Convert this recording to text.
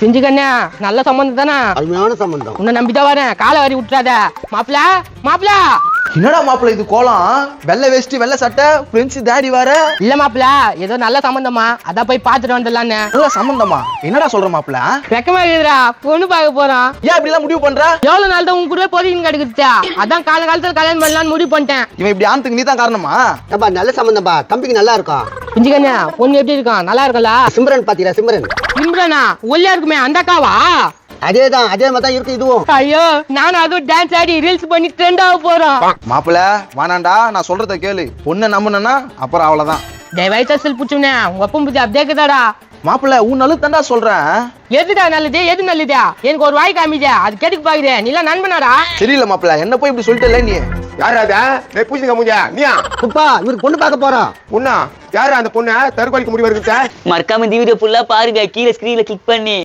செஞ்சுக்கண்ணே நல்ல சம்பந்தம் தானே? அருமையான சம்பந்தம். உன்னை நம்பிதான் வரேன். காலை வாரி விட்டுறாத. மாப்பிள மாப்பிள. என்னடா மாப்பிள்ள இது கோலம்? வெள்ளை வேஷ்டி வெள்ளை சட்டை பிரெஞ்சு தாடி வேற? இல்ல மாப்பிள ஏதோ நல்ல சம்பந்தமா. அதான் போய் பாத்துட்டு வந்துடலான்னு. நல்ல சம்பந்தமா? என்னடா சொல்ற மாப்பிள்ள? வெக்கமா இருக்குதுடா பொண்ணு பார்க்க போறோம். ஏன் இப்படி எல்லாம் முடிவு பண்ற? எவ்வளவு நாள் தான் உன் கூட பொதிக்கு கிடைக்குதா அதான் கால காலத்துல கல்யாணம் பண்ணலாம்னு முடிவு பண்ணிட்டேன். இவன் இப்படி ஆனதுக்கு நீ தான் காரணமா? ஏப்பா நல்ல சம்பந்தம்ப்பா. தம்பிக்கு நல்லா இருக்கும். செஞ்சுக்கண்ணே பொண்ணு எப்படி இருக்கான் நல்லா இருக்கல சிம்ரன் பாத்தீங்களா சிம்ரன்? இம்ரனா ஒல்லியா இருக்குமே அந்த அக்காவா? அதே தான் அதே மாதிரி தான் இருக்கு இதுவும். ஐயோ நானும் அதுவும் டான்ஸ் ஆடி ரீல்ஸ் பண்ணி ட்ரெண்ட் ஆக போறோம். மாப்பிள்ள வேணாண்டா நான் சொல்றத கேளு. பொண்ணை நம்புனா அப்புறம் அவ்வளவுதான். தயவாய் தசல் புச்சுனே உங்க அப்பன் புத்தி அப்படியே இருக்குதாடா மாப்பிள்ள உன் நல்லது தான்டா சொல்றேன். எதுடா நல்லது எது நல்லதா? எனக்கு ஒரு வாய் காமிச்சா அது கேட்டுக்கு பாக்குறேன் நீ எல்லாம் நண்பனாடா. தெரியல மாப்பிள்ள. என்ன போய் இப்படி சொல்லிட்டு நீ? யாரு அத டேய் பூசிங்க மூஞ்ச நீயா? குப்பா இவருக்கு பொண்ணு பார்க்க போறோம் பொண்ணா யாரு அந்த பொண்ணு? தற்கொலைக்கு முடிவு இருக்கு மறக்காம இந்த வீடியோ ஃபுல்லா பாருங்க. கீழே ஸ்கிரீன்ல கிளிக் பண்ணி.